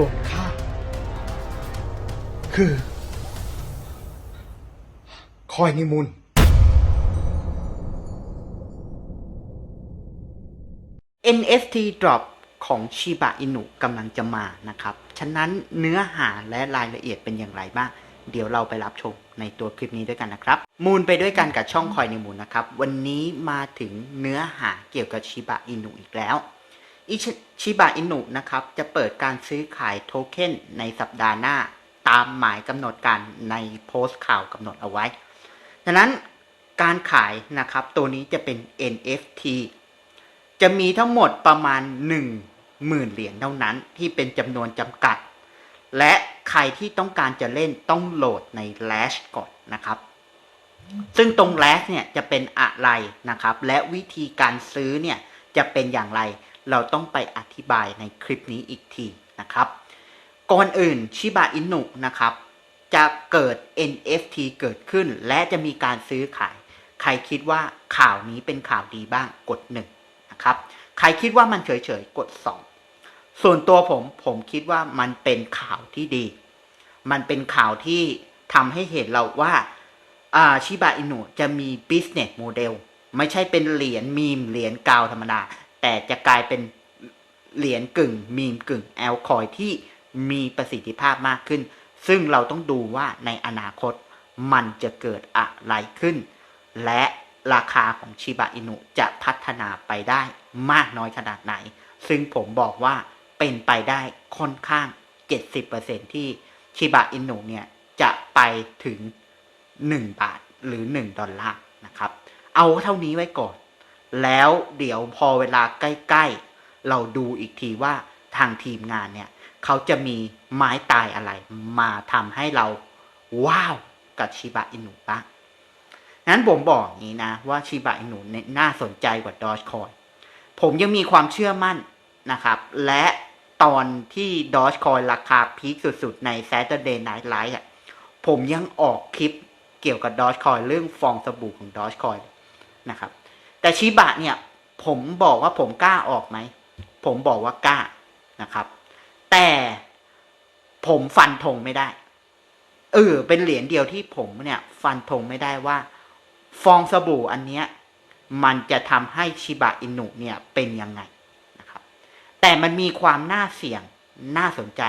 ส่วนข้าคือ คอยนิมุน NFT drop ของชิบะอินุกำลังจะมานะครับ ฉะนั้นเนื้อหาและรายละเอียดเป็นอย่างไรบ้าง เดี๋ยวเราไปรับชมในตัวคลิปนี้ด้วยกันนะครับ มูลไปด้วยกันกับช่องคอยในมูลนะครับ วันนี้มาถึงเนื้อหาเกี่ยวกับชิบะอินุอีกแล้ว อิชิบะอินุนะครับ จะเปิดการซื้อขายโทเค็นในสัปดาห์หน้า ตามหมายกำหนดการในโพสต์ข่าวกำหนดเอาไว้ ดังนั้นการขายนะครับ ตัวนี้จะเป็น NFT จะมีทั้งหมดประมาณ 1 0,000 เหรียญเท่านั้นที่เป็นจำนวนจำกัด และใครที่ต้องการจะเล่นต้องโหลดใน Lash ก่อนนะครับ ซึ่งตรง Lash เนี่ยจะเป็นอะไรนะครับ และวิธีการซื้อเนี่ยจะเป็นอย่างไร เราต้องไปอธิบายในคลิปนี้อีกทีนะครับ ก่อนอื่นชิบะอินุนะครับ จะเกิด NFT เกิดขึ้น และจะมีการซื้อขาย ใครคิดว่าข่าวนี้เป็นข่าวดีบ้างกดหนึ่งนะครับใครคิดว่ามันเฉยๆกด 2 ส่วนตัวผมผมคิดว่ามันเป็นข่าวที่ดี มันเป็นข่าวที่ทำให้เห็นเราว่าอ่าชิบะอินุจะมี business model ไม่ใช่เป็นเหรียญมีมเหรียญกาวธรรมดา แต่จะกลายเป็นเหรียญกึ่ง มีมกึ่งแอลคอยที่มีประสิทธิภาพมากขึ้น ซึ่งเราต้องดูว่าในอนาคตมันจะเกิดอะไรขึ้น และราคาของชิบะอินุจะพัฒนาไปได้มากน้อยขนาดไหน ซึ่งผมบอกว่าเป็นไปได้ค่อนข้าง 70%ที่ชิบะอินุเนี่ยจะไปถึง 1 บาทหรือ 1 ดอลลาร์นะครับ เอาเท่านี้ไว้ก่อน แล้วเดี๋ยวพอเวลาใกล้ ๆ เราดูอีกทีว่าทางทีมงานเนี่ยเขาจะมีไม้ตายอะไร มาทำให้เราว้าวกับชิบะอินุบ้างนั้นผมบอกอย่างนี้นะ ว่าชิบะอินุเนี่ยน่าสนใจกว่าดอ g คอยผมยังมีความเชื่อมั่นนะครับ และตอนที่ดอ g คอยราคาพีคสุด ๆ ใน Saturday Night Live อะผมยังออกคลิปเกี่ยวกับดอ g คอยเรื่องฟองสบู่ของดอ g คอยนะครับ แต่ชิบะเนี่ย ผมบอกว่าผมกล้าออกไหม ผมบอกว่ากล้านะครับ แต่ผมฟันธงไม่ได้ เออ เป็นเหรียญเดียวที่ผมเนี่ย ฟันธงไม่ได้ว่า ฟองสบู่อันเนี้ยมันจะทำให้ชิบะอินุเนี่ยเป็นยังไงนะครับ แต่มันมีความน่าเสี่ยงน่าสนใจ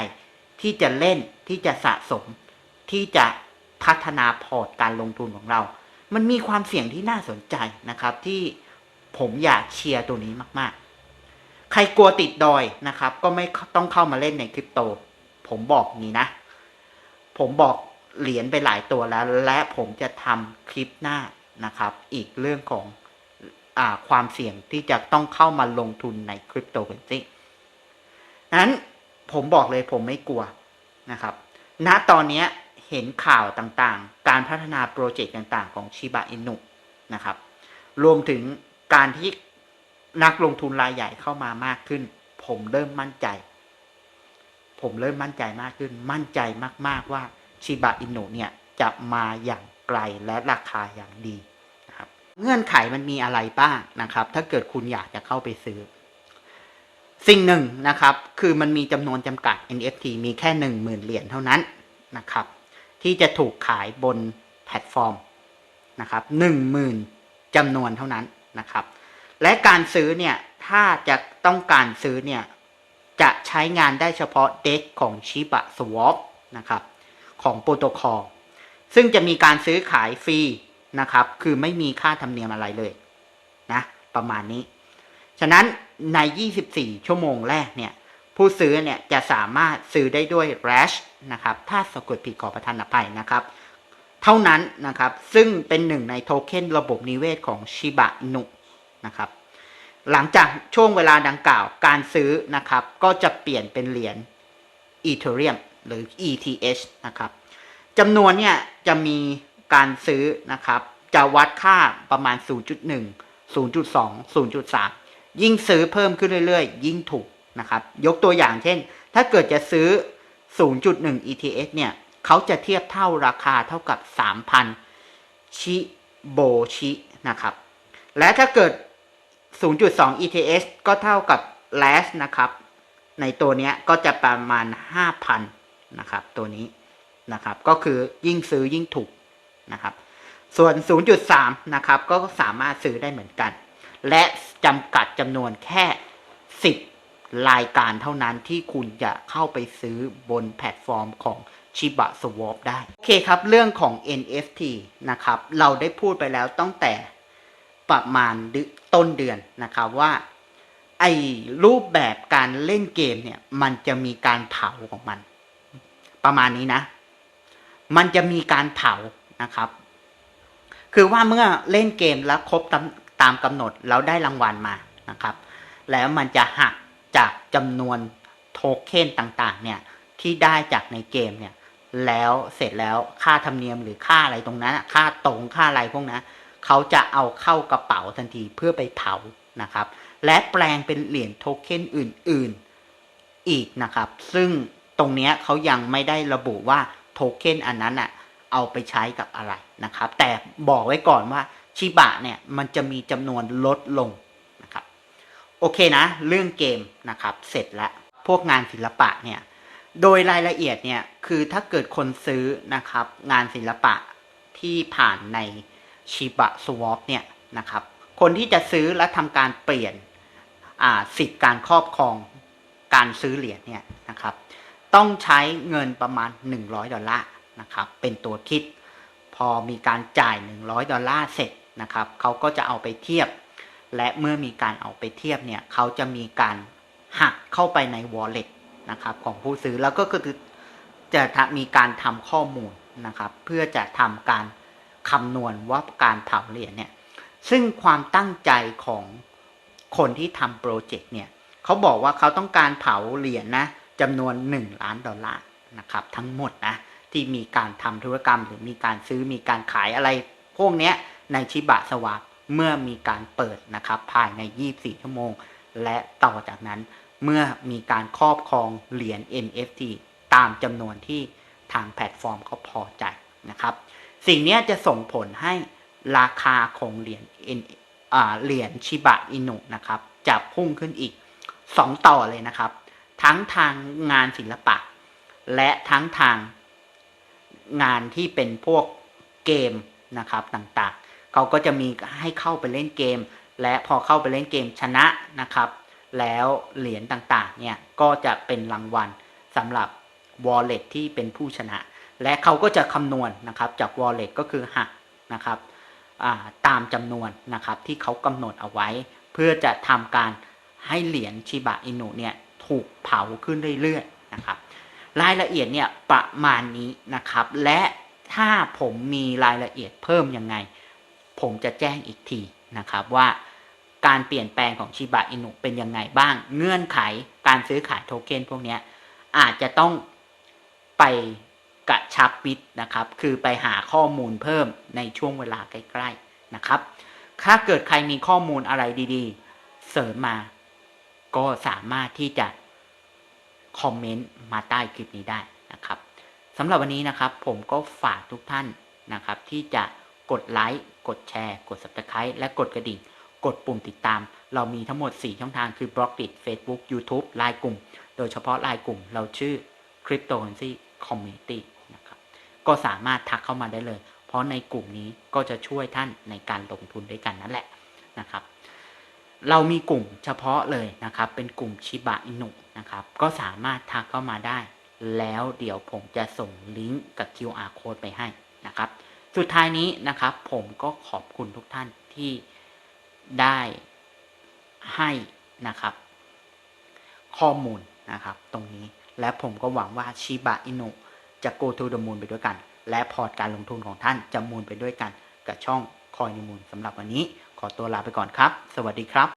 ที่จะเล่นที่จะสะสมที่จะพัฒนาพอร์ตการลงทุนของเรา มันมีความเสี่ยงที่น่าสนใจนะครับที่ ผมอยากเชียร์ตัวนี้มาก ๆ ใครกลัวติดดอยนะครับ ก็ไม่ต้องเข้ามาเล่นในคริปโต ผมบอกนี้นะ ผมบอกเหรียญไปหลายตัวแล้ว และผมจะทำคลิปหน้านะครับ อีกเรื่องของอาความเสี่ยงที่จะต้องเข้ามาลงทุนในคริปโตเคอเรนซีนั้นผมบอกเลยผมไม่กลัวนะครับณตอนนี้เห็นข่าวต่างๆ การพัฒนาโปรเจกต์ต่างๆ ของชิบะอินุนะครับ รวมถึง การที่นักลงทุนรายใหญ่เข้ามามากขึ้น ผมเริ่มมั่นใจ ผมเริ่มมั่นใจมากขึ้น มั่นใจมาก ๆว่าชิบะอินุเนี่ยจะมาอย่างไกลและราคาอย่างดีนะครับเงื่อนไขมันมีอะไรบ้างนะครับ ถ้าเกิดคุณอยากจะเข้าไปซื้อ สิ่งหนึ่งนะครับ คือมันมีจำนวนจำกัด NFT มีแค่หนึ่งหมื่นเหรียญเท่านั้นนะครับ ที่จะถูกขายบนแพลตฟอร์มนะครับหนึ่งหมื่นจำนวนเท่านั้น นะครับ และการซื้อเนี่ยถ้าจะต้องการซื้อเนี่ยจะใช้งานได้เฉพาะเด็กของ Shiba Swap นะครับของโปรโตคอลซึ่งจะมีการซื้อขายฟรีนะครับ คือไม่มีค่าธรรมเนียมอะไรเลยนะประมาณนี้ ฉะนั้นใน 24 ชั่วโมงแรกเนี่ยผู้ซื้อเนี่ยจะสามารถซื้อได้ด้วย Rash นะครับ ถ้าสะกดผิดขอประทานอภัยนะครับ เท่านั้นนะครับ ซึ่งเป็นหนึ่งในโทเค็นระบบนิเวศของ Shiba Inu นะครับหลังจากช่วงเวลาดังกล่าวการซื้อนะครับ ก็จะเปลี่ยนเป็นเหรียญ Ethereum หรือ ETH นะครับจำนวนเนี่ยจะมีการซื้อนะครับ จะวัดค่าประมาณ 0.1 0.2 0.3 ยิ่งซื้อเพิ่มขึ้นเรื่อยๆ ยิ่งถูกนะครับ ยกตัวอย่างเช่น ถ้าเกิดจะซื้อ 0.1 ETH เนี่ย เขาจะเทียบเท่าราคาเท่ากับ 3,000 ชิโบชินะครับ และถ้าเกิด 0.2 ETH ก็เท่ากับ LAS นะครับ ในตัวเนี้ยก็จะประมาณ 5,000 นะครับ ตัวนี้นะครับ ก็คือยิ่งซื้อยิ่งถูกนะครับ ส่วน 0.3 นะครับ ก็สามารถซื้อได้เหมือนกัน และจำกัดจำนวนแค่ 10 รายการเท่านั้นที่คุณจะเข้าไปซื้อบนแพลตฟอร์มของ Shiba Swap ได้ โอเคครับ เรื่องของ NFT นะครับ เราได้พูดไปแล้วตั้งแต่ประมาณต้นเดือนนะครับว่า ไอ้รูปแบบการเล่นเกมเนี่ย มันจะมีการเผาของมัน ประมาณนี้นะ มันจะมีการเผานะครับ คือว่าเมื่อเล่นเกมแล้วครบตามตามกำหนดแล้วได้รางวัลมานะครับ แล้วมันจะหัก จากจำนวนโทเค็นต่างๆเนี่ยที่ได้จากในเกมเนี่ยแล้วเสร็จแล้วค่าธรรมเนียมหรือค่าอะไรตรงนั้นค่าตรงค่าอะไรพวกนั้นเขาจะเอาเข้ากระเป๋าทันทีเพื่อไปเผานะครับ และแปลงเป็นเหรียญโทเค็นอื่นๆอีกนะครับ ซึ่งตรงเนี้ยเขายังไม่ได้ระบุว่าโทเค็นอันนั้นอะเอาไปใช้กับอะไรนะครับ แต่บอกไว้ก่อนว่าชิบะเนี่ยมันจะมีจำนวนลดลง โอเคนะ เรื่องเกมนะครับ เสร็จแล้วพวกงานศิลปะเนี่ยโดยรายละเอียดเนี่ยคือถ้าเกิดคนซื้อนะครับ งานศิลปะที่ผ่านในชิบะสวอปเนี่ยนะครับ คนที่จะซื้อและทำการเปลี่ยนอ่าสิทธิ์การครอบครองการซื้อเหรียญเนี่ยนะครับ ต้องใช้เงินประมาณ 100 ดอลลาร์นะครับ เป็นตัวคิด พอมีการจ่าย 100 ดอลลาร์เสร็จนะครับเขาก็จะเอาไปเทียบ และเมื่อมีการเอาไปเทียบเนี่ยเขาจะมีการหักเข้าไปใน wallet นะครับของผู้ซื้อแล้วก็คือจะมีการทำข้อมูลนะครับ เพื่อจะทำการคำนวณว่าการเผาเหรียญเนี่ยซึ่งความตั้งใจของคนที่ทำโปรเจกต์เนี่ยเขาบอกว่าเขาต้องการเผาเหรียญนะจำนวน 1 ล้านดอลลาร์นะครับทั้งหมดนะที่มีการทำธุรกรรมหรือมีการซื้อมีการขายอะไร พวกเนี้ยในชิบะสวาป เมื่อมีการเปิดนะครับภายใน 24 ชั่วโมง และต่อจากนั้นเมื่อมีการครอบครองเหรียญ NFT ตามจำนวนที่ทางแพลตฟอร์มเขาพอใจนะครับ สิ่งนี้จะส่งผลให้ราคาของเหรียญอ่าเหรียญชิบะอินุนะครับจะพุ่งขึ้นอีก 2 ต่อเลยนะครับ ทั้งทางงานศิลปะ และทั้งทางงานที่เป็นพวกเกมนะครับต่างๆ เขาก็จะมีให้เข้าไปเล่นเกม และพอเข้าไปเล่นเกมชนะนะครับ แล้วเหรียญต่างๆเนี่ยก็จะเป็นรางวัลสำหรับ wallet ที่เป็นผู้ชนะ และเขาก็จะคำนวณนะครับจาก wallet ก็คือหักนะครับาตามจำนวนนะครับที่เขากำหนดเอาไว้ เพื่อจะทำการให้เหรียญชิบะอินุเนี่ยถูกเผาขึ้นเรื่อยๆนะครับรายละเอียดเนี่ยประมาณนี้นะครับ และถ้าผมมีรายละเอียดเพิ่มยังไง ผมจะแจ้งอีกทีนะครับว่าการเปลี่ยนแปลงของชิบะอินุเป็นยังไงบ้าง เงื่อนไขการซื้อขายโทเค็นพวกนี้อาจจะต้องไปกระชับมิตรนะครับ คือไปหาข้อมูลเพิ่มในช่วงเวลาใกล้ๆนะครับ ถ้าเกิดใครมีข้อมูลอะไรดีๆ เสริมมา ก็สามารถที่จะคอมเมนต์มาใต้คลิปนี้ได้นะครับสำหรับวันนี้นะครับผมก็ฝากทุกท่านนะครับที่จะ กดไลค์กดแชร์ กด subscribe และกดกระดิ่ง กดปุ่มติดตาม เรามีทั้งหมด 4 ช่องทางคือ b l o g d i t Facebook YouTube ไลน์กลุ่ม โดยเฉพาะไลน์กลุ่มเราชื่อ Cryptocurrency Community นะครับก็สามารถทักเข้ามาได้เลย เพราะในกลุ่มนี้ก็จะช่วยท่านในการลงทุนด้วยกันนั่นแหละนะครับเรามีกลุ่มเฉพาะเลยนะครับ เป็นกลุ่มชิบะอินุนะครับ ก็สามารถทักเข้ามาได้ แล้วเดี๋ยวผมจะส่งลิงก์กับ QR code ไปให้นะครับ สุดท้ายนี้นะครับ ผมก็ขอบคุณทุกท่านที่ได้ให้นะครับ ข้อมูลนะครับตรงนี้และผมก็หวังว่าชิบะอินุจะ go to the moon ไปด้วยกัน และพอร์ตการลงทุนของท่านจะมูลไปด้วยกัน กับช่องคอยนิมูลสำหรับวันนี้ ขอตัวลาไปก่อนครับ สวัสดีครับ